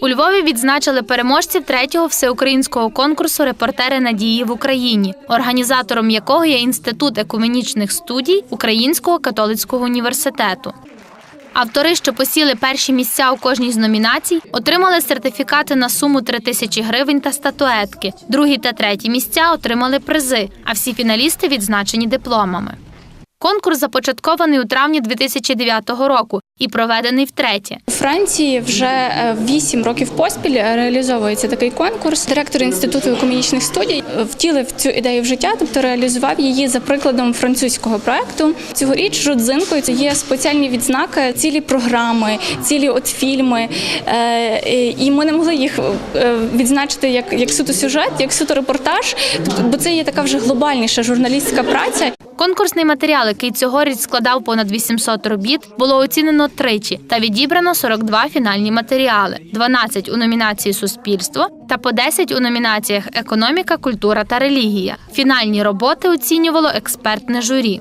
У Львові відзначили переможців третього всеукраїнського конкурсу Репортери надії в Україні, організатором якого є Інститут екуменічних студій Українського католицького університету. Автори, що посіли перші місця у кожній з номінацій, отримали сертифікати на суму 3 тисячі гривень та статуетки. Другі та треті місця отримали призи, а всі фіналісти відзначені дипломами. Конкурс започаткований у травні 2009 року і проведений втретє. У Франції вже е, вісім років поспіль реалізовується такий конкурс. Директор інституту економічних студій втілив цю ідею в життя, тобто реалізував її за прикладом французького проекту. Цьогоріч родзинкою є спеціальні відзнаки, цілі програми, цілі от фільми. Е, І ми не могли їх е, відзначити як, суто сюжет, як суто репортаж, бо це є така вже глобальніша журналістська праця. Конкурсний матеріал, який цьогоріч складав понад 800 робіт, було оцінено тричі та відібрано 42 фінальні матеріали: 12 у номінації Суспільство та по 10 у номінаціях Економіка, культура та релігія. Фінальні роботи оцінювало експертне журі.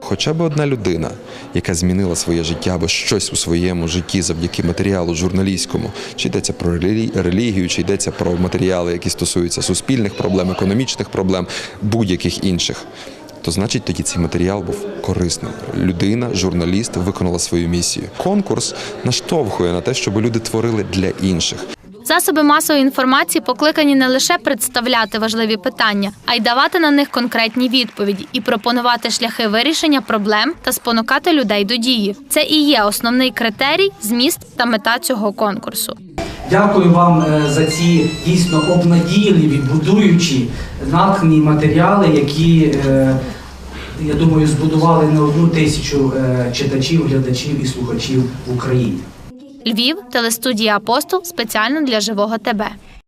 Хоча б одна людина, яка змінила своє життя або щось у своєму житті завдяки матеріалу журналістському, чи йдеться про релі- релігію, чи йдеться про матеріали, які стосуються суспільних проблем, економічних проблем, будь-яких інших. То значить, тоді цей матеріал був корисним. Людина, журналіст виконала свою місію. Конкурс наштовхує на те, щоб люди творили для інших. Засоби масової інформації покликані не лише представляти важливі питання, а й давати на них конкретні відповіді і пропонувати шляхи вирішення проблем та спонукати людей до дії. Це і є основний критерій, зміст та мета цього конкурсу. Дякую вам е, за ці дійсно обнадійливі, будуючі, натхні матеріали, які, е, я думаю, збудували не одну тисячу е, читачів, глядачів і слухачів в Україні. Львів, телестудія Апостол спеціально для живого ТБ.